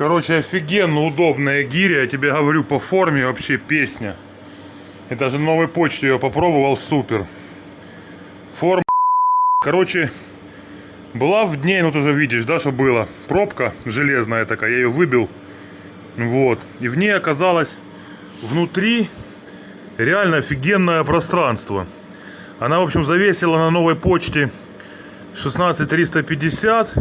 Короче, офигенно удобная гиря, я тебе говорю, по форме вообще песня. Я даже на новой почте ее попробовал, супер. Форма, короче, была в дне, ну ты же видишь, да, что было. Пробка железная такая, я ее выбил. Вот. И в ней оказалось внутри реально офигенное пространство. Она, в общем, завесила на новой почте 16350.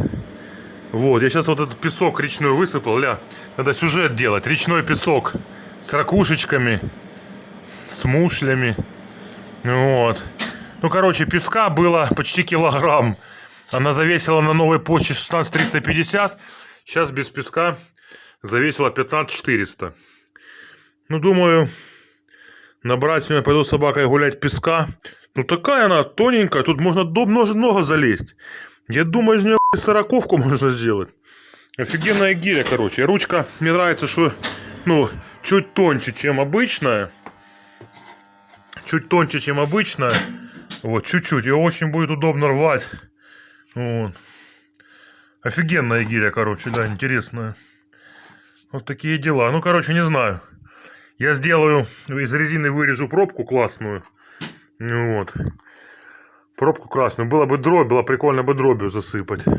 Вот, я сейчас вот этот песок речной высыпал, ля. Надо сюжет делать. Речной песок с ракушечками, с мушлями. Вот. Ну, короче, песка было почти килограмм. Она завесила на новой почте 16350. Сейчас без песка завесила 15400. Ну, думаю, набрать сегодня пойду с собакой гулять песка. Ну, такая она тоненькая, тут можно до много, залезть. Я думаю, из нее сороковку можно сделать. Офигенная гиря, короче. Ручка, мне нравится, что, ну, чуть тоньше, чем обычная. Чуть тоньше, чем обычная. Вот, чуть-чуть. Ее очень будет удобно рвать. Вот. Офигенная гиря, короче, да, интересная. Вот такие дела. Ну, короче, не знаю. Я сделаю, из резины вырежу пробку классную. Ну Вот. Пробку красную. Була би дробь, було прикольно би дроб'ю засипати.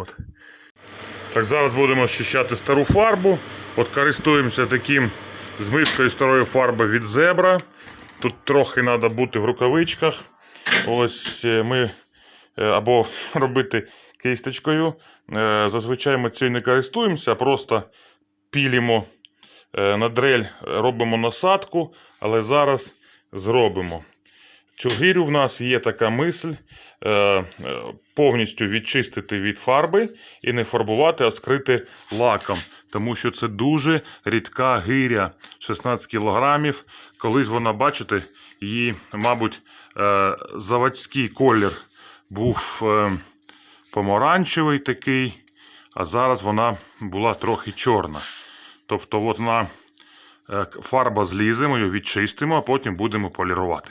От. Так, зараз будемо очищати стару фарбу. От користуємося таким змивкою старої фарби від зебра. Тут трохи треба бути в рукавичках. Ось е, ми е, або робити кисточкою. Е, Зазвичай ми цією не користуємося, просто пілимо е, на дрель, робимо насадку, але зараз зробимо. Цю гирю в нас є така мисль е, е, повністю відчистити від фарби і не фарбувати, а скрити лаком. Тому що це дуже рідка гиря 16 кілограмів. Колись вона, бачите, її, мабуть, е, заводський колір був помаранчевий такий, а зараз вона була трохи чорна. Тобто, от на фарба злізе, ми її відчистимо, а потім будемо полірувати.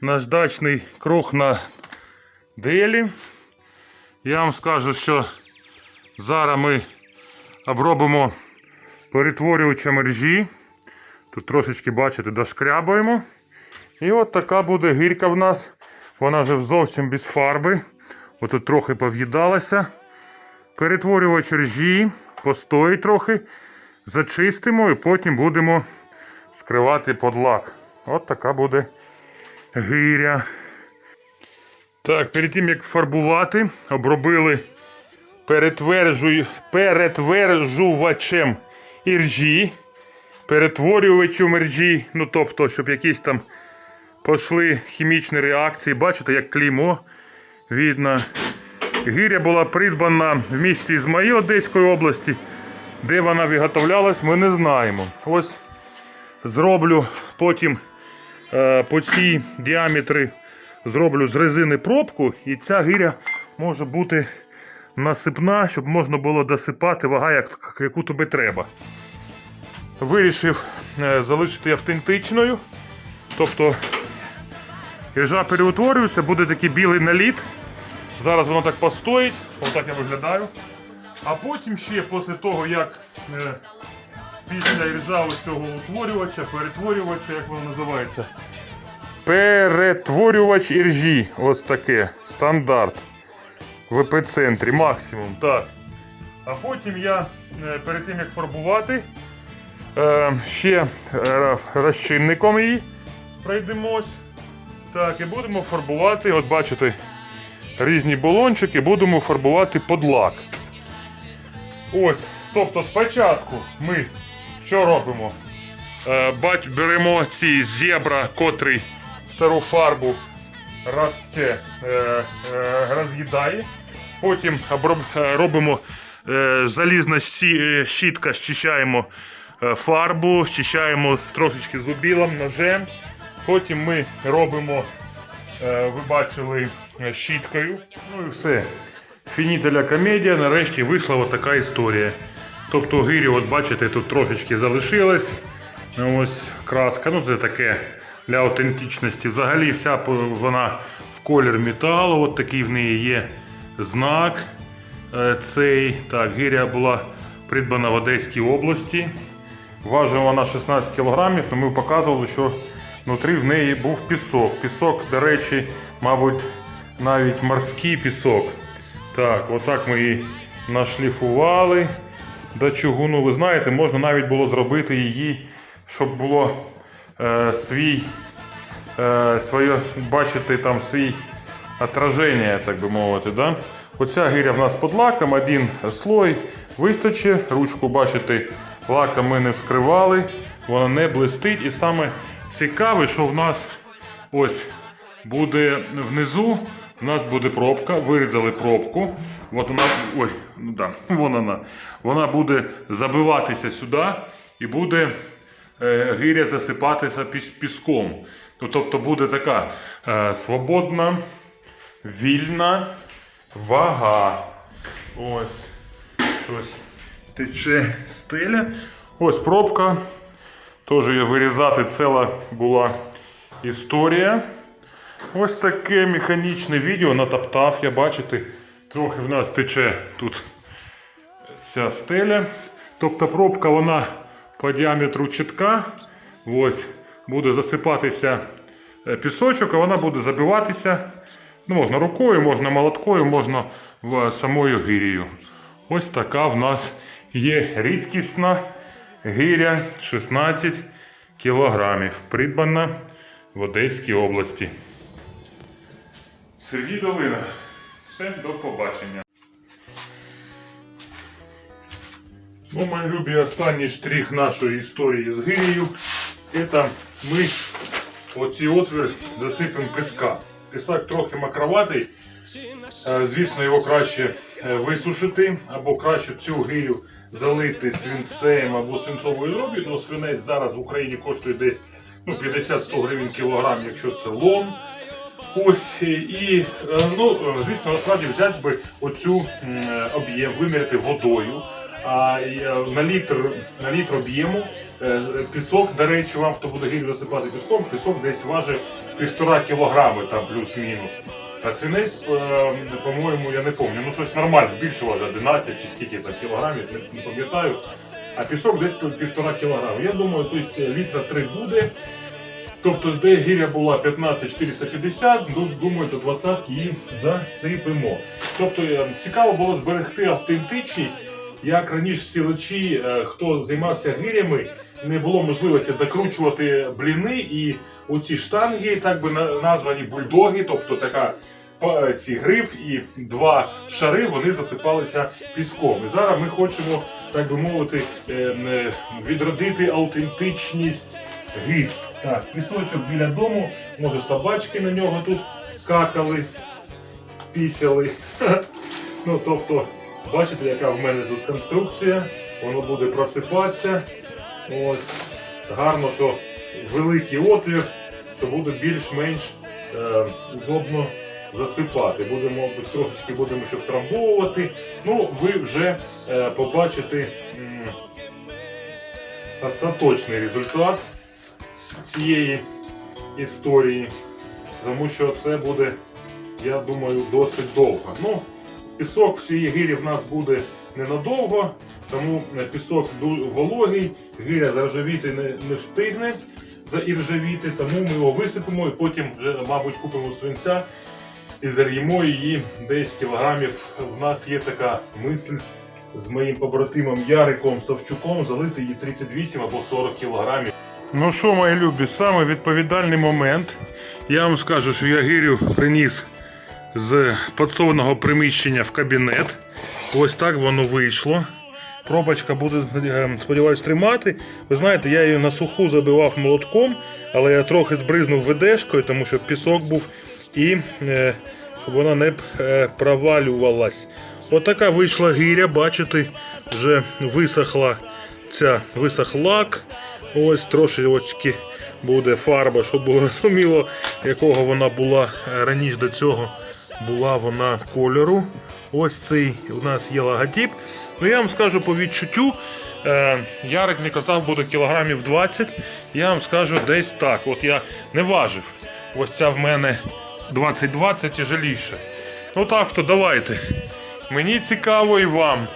наш дачний круг на делі. Я вам скажу, що зараз ми обробимо перетворювачем ржі. Тут трошечки, бачите, дошкрябуємо. І от така буде гірка в нас. Вона вже зовсім без фарби. Отут трохи пов'їдалася. Перетворювач ржі, постоїть трохи, зачистимо і потім будемо скривати под лак. От така буде гиря. Так, перед тим як фарбувати, обробили перетверджувачем іржі, перетворювачем іржі, ну тобто, щоб якісь там пішли хімічні реакції. Бачите, як клеймо видно. Гиря була придбана в місті Ізмаїл Одеської області. Де вона виготовлялась, ми не знаємо. Ось зроблю потім по цій діаметри зроблю з резини пробку, і ця гиря може бути насипна, щоб можна було досипати вага, як, яку тобі треба. Вирішив е, залишити автентичною. Тобто іржа переутворюється, буде такий білий наліт. Зараз воно так постоїть, отак я виглядаю. А потім ще після того, як е, після іржа цього утворювача, перетворювача, як воно називається. Перетворювач іржі. Ось таке. Стандарт. В епіцентрі, максимум. Так. А потім я е, перед тим як фарбувати, е, ще е, розчинником її пройдемось. Так, і будемо фарбувати, от бачите, різні балончики, будемо фарбувати под лак. Ось, тобто спочатку ми що робимо? Е, бать, беремо ці зебра, котрий стару фарбу раз це е, е, роз'їдає. Потім робимо залізна щітка, щищаємо фарбу, щищаємо трошечки зубілом, ножем. Потім ми робимо, ви бачили, щіткою. Ну і все. Фінітеля комедія, нарешті вийшла така історія. Тобто гирі, от бачите, тут трошечки залишилось. Ось краска, ну це таке для аутентичності. Взагалі вся вона в колір металу, от такий в неї є знак. Е, Цей так, гиря була придбана в Одеській області. Важила вона 16 кг, але ми показували, що внутрі в неї був пісок. Пісок, до речі, мабуть, навіть морський пісок. Так, отак ми її нашліфували до чугуну. Ви знаєте, можна навіть було зробити її, щоб було е, свій, е, своє, бачити там свій отраження, так би мовити. Да? Оця гиря в нас під лаком, один слой вистачить. Ручку, бачите, лаком ми не вскривали, вона не блистить. І саме цікаве, що в нас ось буде внизу. У нас буде пробка, вирізали пробку. От вона, ой, ну да, вон вона. Вона буде забиватися сюди і буде е, гиря засипатися піс- піском. Ну, тобто буде така е, свободна, вільна вага. Ось щось тече стеля. Ось пробка. Теж її вирізати ціла була історія. Ось таке механічне відео натоптав, я бачите, трохи в нас тече тут ця стеля. Тобто пробка вона по діаметру чітка. Ось буде засипатися е, пісочок, а вона буде забиватися. Ну, можна рукою, можна молоткою, можна самою гирією. Ось така в нас є рідкісна гиря 16 кілограмів, придбана в Одеській області. Сергій Долина. Все, до побачення. Ну, мої любі, останній штрих нашої історії з гирією. Це ми оці отвір засипемо піска. Пісок трохи макроватий. Е, Звісно, його краще е, висушити, або краще цю гирю залити свинцем або свинцовою зробі, тому свинець зараз в Україні коштує десь ну, 50-100 гривень кілограм, якщо це лом. Ось і е, ну, е, звісно, насправді взяти би оцю е, об'єм, виміряти водою. А е, на літр на літр об'єму е, пісок, до речі, вам хто буде гірю засипати піском, пісок десь важить півтора кілограми там плюс-мінус. А свинець, е, по-моєму, я не пам'ятаю, ну щось нормально, більше важить 11 чи скільки там кілограмів, не, пам'ятаю. А пісок десь пів- півтора кілограми. Я думаю, тобто літра 3 буде. Тобто, де гіря була 15 450, ну, думаю, до 20 її засипемо. Тобто е, цікаво було зберегти автентичність. Як раніше сілачі, е, хто займався гирями, не було можливості докручувати бліни і оці штанги, так би названі бульдоги, тобто така ці гриф і два шари вони засипалися піском. І зараз ми хочемо, так би мовити, е, е, відродити аутентичність гір. Так, пісочок біля дому, може собачки на нього тут какали, пісяли. Ну, тобто, бачите, яка в мене тут конструкція, воно буде просипатися. Ось. Гарно, що великий отвір, що буде більш-менш е, удобно засипати. Будемо трошечки будемо ще втрамбовувати. Ну, ви вже е, побачите м, остаточний результат цієї історії, тому що це буде, я думаю, досить довго. Ну, пісок в цій гирі в нас буде ненадовго, тому е, пісок вологий, гиря заржавіти не, не встигне заіржавіти, тому ми його висипемо і потім вже, мабуть, купимо свинця і зальємо її десь кілограмів. В нас є така мисль з моїм побратимом Яриком Савчуком залити її 38 або 40 кілограмів. Ну що, мої любі, саме відповідальний момент. Я вам скажу, що я гирю приніс з підсобного приміщення в кабінет. Ось так воно вийшло. Пробочка буде, е, сподіваюсь, тримати. Ви знаєте, я її на суху забивав молотком, але я трохи збризнув ведешкою, тому що пісок був і е, щоб вона не е, провалювалась. Отака вийшла гиря, бачите, вже висохла ця висох лак. Ось трошечки буде фарба, щоб було розуміло, якого вона була е, раніше до цього була вона кольору. Ось цей у нас є логотип. Ну я вам скажу по відчуттю. Е, Ярик мені казав, буде кілограмів 20. Я вам скажу десь так. От я не важив. Ось ця в мене 22, це тяжеліше. Ну так, то давайте. Мені цікаво і вам.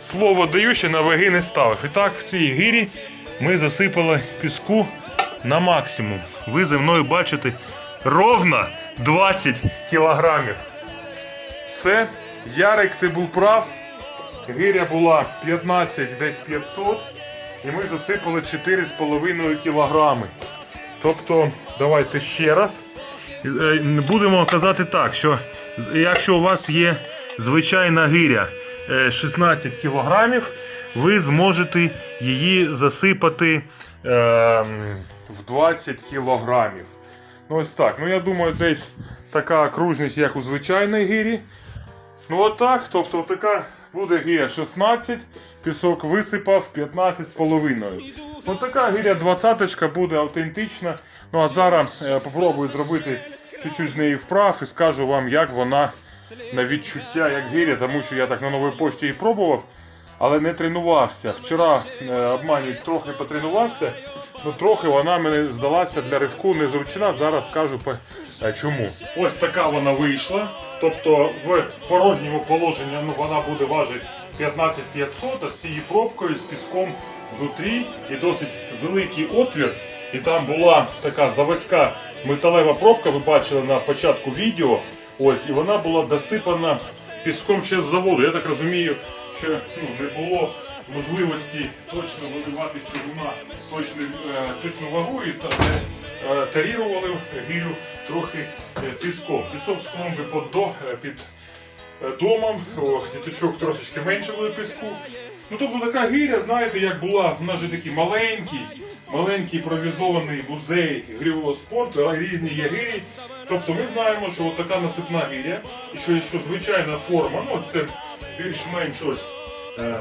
Слово даю, ще на ваги не ставив. І так, в цій гірі ми засипали піску на максимум. Ви зі мною бачите ровно 20 кілограмів. Все, Ярик, ти був прав. Гиря була 15, десь 500, і ми засипали 4,5 кілограми. Тобто, давайте ще раз. Е, Будемо казати так, що якщо у вас є звичайна гиря е, 16 кілограмів, ви зможете її засипати е, в 20 кілограмів. Ну ось так. Ну я думаю, десь така окружність, як у звичайної гирі. Ну отак, тобто така буде гіря 16, пісок висипав 15 з половиною. Ну така гіря 20 буде автентична. Ну а зараз е, попробую зробити чуть-чуть з неї вправ і скажу вам, як вона на відчуття, як гиря, тому що я так на новій пошті і пробував, але не тренувався. Вчора е, обманюють, трохи потренувався, ну трохи вона мені здалася для ривку незручна. Зараз скажу е, чому. Ось така вона вийшла. Тобто в порожньому положенні ну, вона буде важити 15 500, а з цією пробкою з піском внутрі і досить великий отвір. І там була така заводська металева пробка, ви бачили на початку відео. Ось, і вона була досипана піском ще з заводу. Я так розумію, що ну, не було можливості точно виливати щодуна точну, е, точну вагу і та, е, тарірували гілю трохи е, піском. Пісок склон би під, до, е, під е, домом, о, діточок трошечки буде піску. Ну тобто така гіря, знаєте, як була, в нас же такий маленький, маленький імпровізований музей грівого спорту, різні є гирі. Тобто ми знаємо, що от така насипна гиря, і що, що звичайна форма, ну це більш-менш ось е,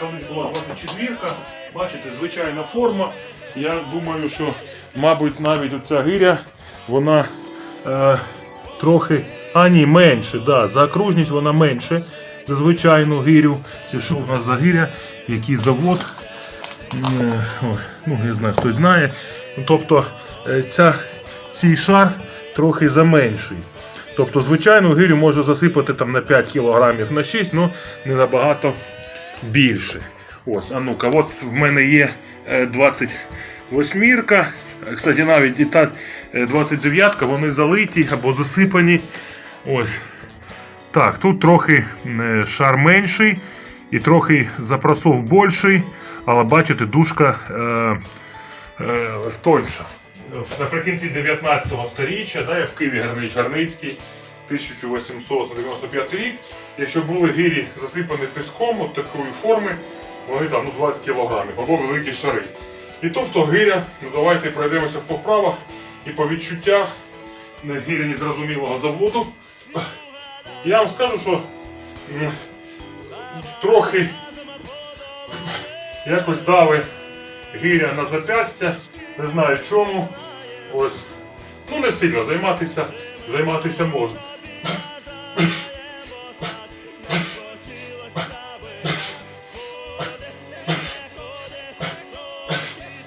колись була 24-ка, бачите, звичайна форма. Я думаю, що, мабуть, навіть оця гиря, вона е, трохи, а ні, менше, да, за окружність вона менше за звичайну гирю. Це що у нас за гиря, який завод. Е, ну, я знаю, хтось знає. Ну, тобто е, ця, цей шар трохи заменший. Тобто, звичайну гирю можна засипати там на 5 кг на 6, але не набагато більше. Ось, а ну-ка, от в мене є е, 28-ка. Кстати, навіть і та 29-ка, вони залиті або засипані. Ось. Так, тут трохи е, шар менший і трохи запросов більший, але бачите, дужка е, е, тоньша. Наприкінці 19 століття, да, в Києві Гарнич Гарницький, 1895 рік. Якщо були гирі засипані піском от такої форми, вони там ну, 20 кг або великі шари. І тобто гиря, ну давайте пройдемося по вправах і по відчуттях гиря незрозумілого заводу. Я вам скажу, що трохи якось дави гиря на запястя, не знаю чому. Ось Ну не сильно займатися, займатися можна.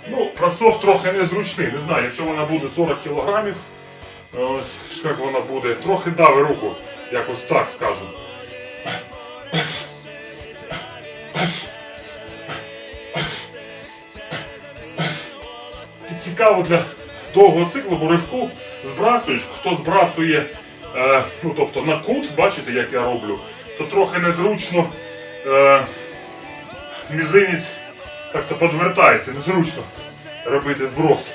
Ну, просов трохи незручний, не знаю, якщо вона буде 40 кілограмів, ось як вона буде, трохи дави руку, якось так скажу. Цікаво для довгого циклу, бо ривку збрасуєш, хто збрасує, е, ну тобто на кут, бачите, як я роблю, то трохи незручно е, мізинець як-то подвертається, незручно робити зброс.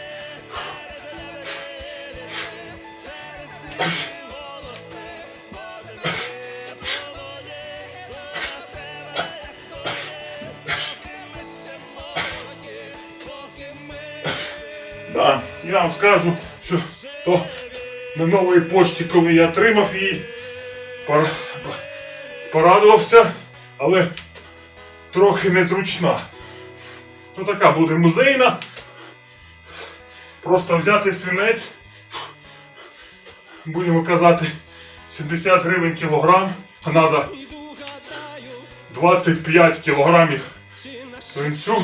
Да, я вам скажу, що то на новій пошті, коли я отримав її, пор- порадувався, але трохи незручна. Ну така буде музейна. Просто взяти свинець. Будемо казати 70 гривень кілограм. А треба 25 кілограмів свинцю.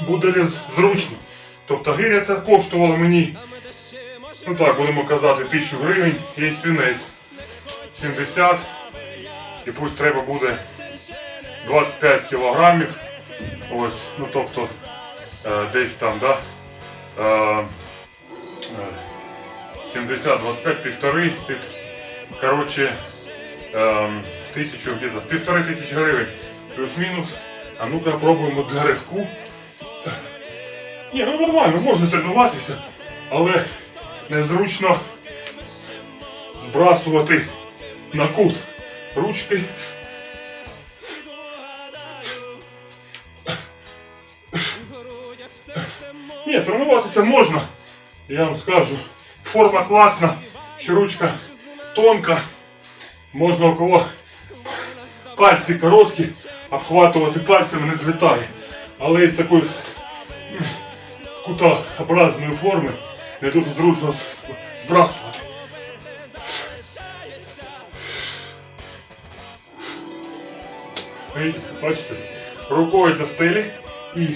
Буде ли зручно. Тобто гиря це коштувало мені, ну так, будемо казати, 1000 гривень і свинець 70. І пусть треба буде 25 кілограмів. Ось, ну тобто е, десь там, да? Е, е, 70, 25, півтори, ти, коротше, е, тисячу, півтори тисячі гривень, плюс-мінус. А ну-ка пробуємо для ривку. Ні, ну нормально, можна тренуватися, але незручно збрасувати на кут ручки. Ні, тренуватися можна. Я вам скажу. Форма класна, що ручка тонка. Можна у кого пальці короткі, обхватувати пальцями не злітає. Але із такої кутообразної форми не дуже зручно з- збрасувати. Бачите, рукою до стелі і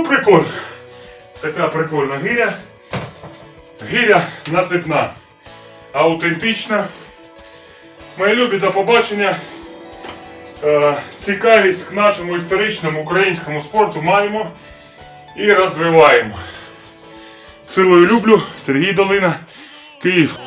Ну, прикольно. Така прикольна гиря. Гиря насипна. Аутентична. Мої любі до побачення. Е, цікавість к нашому історичному українському спорту маємо і розвиваємо. Цілою люблю, Сергій Долина, Київ.